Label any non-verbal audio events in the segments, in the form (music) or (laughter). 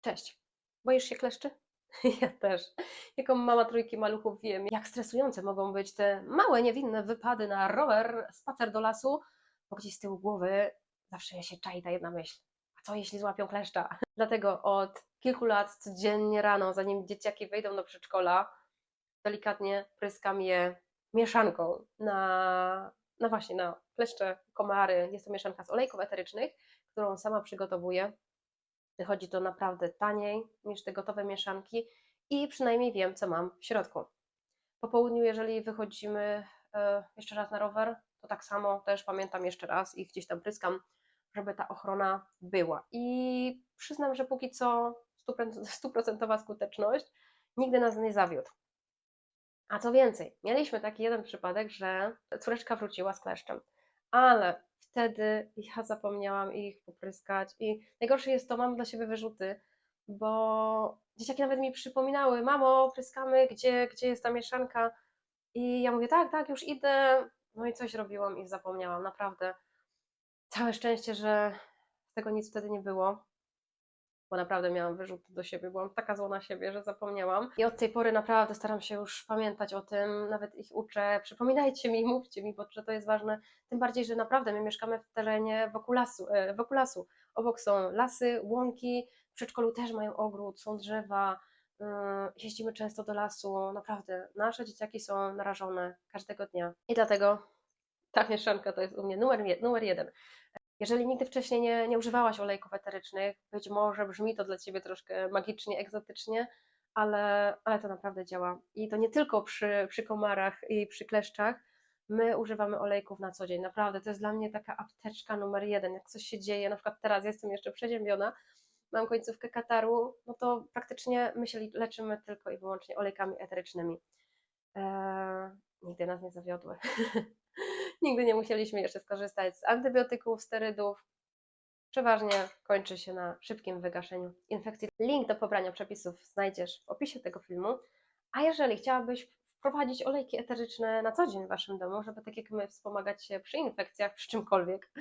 Cześć. Boisz się kleszczy? (laughs) Ja też. Jako mama trójki maluchów wiem, jak stresujące mogą być te małe, niewinne wypady na rower, spacer do lasu, bo gdzieś z tyłu głowy zawsze się czai ta jedna myśl. A co jeśli złapią kleszcza? (laughs) Dlatego od kilku lat codziennie rano, zanim dzieciaki wejdą do przedszkola, delikatnie pryskam je mieszanką na, no właśnie, na kleszcze, komary. Jest to mieszanka z olejków eterycznych, którą sama przygotowuję. Wychodzi to naprawdę taniej niż te gotowe mieszanki i przynajmniej wiem, co mam w środku. Po południu, jeżeli wychodzimy e, jeszcze raz na rower, to tak samo też pamiętam jeszcze raz i gdzieś tam pryskam, żeby ta ochrona była. I przyznam, że póki co stuproc- (laughs) stuprocentowa skuteczność nigdy nas nie zawiódł. A co więcej, mieliśmy taki jeden przypadek, że córeczka wróciła z kleszczem, ale wtedy ja zapomniałam ich popryskać i najgorsze jest to, mam dla siebie wyrzuty, bo dzieciaki nawet mi przypominały, mamo, pryskamy, gdzie, gdzie jest ta mieszanka? I ja mówię, tak, tak, już idę, no i coś robiłam i zapomniałam, naprawdę. Całe szczęście, że tego nic wtedy nie było, bo naprawdę miałam wyrzuty do siebie, byłam taka zła na siebie, że zapomniałam. I od tej pory naprawdę staram się już pamiętać o tym, nawet ich uczę, przypominajcie mi, mówcie mi, bo że to jest ważne, tym bardziej, że naprawdę my mieszkamy w terenie wokół lasu, e, wokół lasu. Obok są lasy, łąki, w przedszkolu też mają ogród, są drzewa, yy, jeździmy często do lasu, naprawdę, nasze dzieciaki są narażone każdego dnia. I dlatego ta mieszanka to jest u mnie numer, numer jeden. Jeżeli nigdy wcześniej nie, nie używałaś olejków eterycznych, być może brzmi to dla Ciebie troszkę magicznie, egzotycznie, ale, ale to naprawdę działa. I to nie tylko przy, przy komarach i przy kleszczach. My używamy olejków na co dzień. Naprawdę, to jest dla mnie taka apteczka numer jeden. Jak coś się dzieje, na przykład teraz jestem jeszcze przeziębiona, mam końcówkę kataru, no to praktycznie my się leczymy tylko i wyłącznie olejkami eterycznymi. Eee, nigdy nas nie zawiodły. (laughs) Nigdy nie musieliśmy jeszcze skorzystać z antybiotyków, sterydów. Przeważnie kończy się na szybkim wygaszeniu infekcji. Link do pobrania przepisów znajdziesz w opisie tego filmu. A jeżeli chciałabyś wprowadzić olejki eteryczne na co dzień w Waszym domu, żeby tak jak my wspomagać się przy infekcjach, przy czymkolwiek,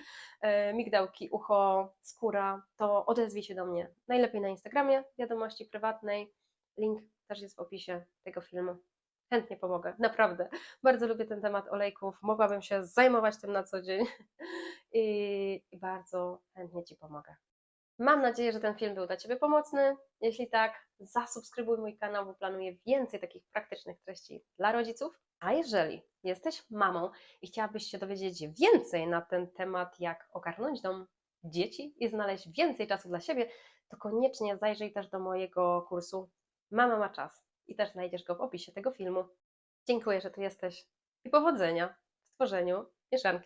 e, migdałki, ucho, skóra, to odezwij się do mnie. Najlepiej na Instagramie, wiadomości prywatnej. Link też jest w opisie tego filmu. Chętnie pomogę, naprawdę. Bardzo lubię ten temat olejków. Mogłabym się zajmować tym na co dzień (laughs) i, bardzo chętnie Ci pomogę. Mam nadzieję, że ten film był dla Ciebie pomocny. Jeśli tak, zasubskrybuj mój kanał, bo planuję więcej takich praktycznych treści dla rodziców. A jeżeli jesteś mamą i chciałabyś się dowiedzieć więcej na ten temat, jak ogarnąć dom dzieci i znaleźć więcej czasu dla siebie, to koniecznie zajrzyj też do mojego kursu Mama ma czas i też znajdziesz go w opisie tego filmu. Dziękuję, że tu jesteś i powodzenia w stworzeniu mieszanki.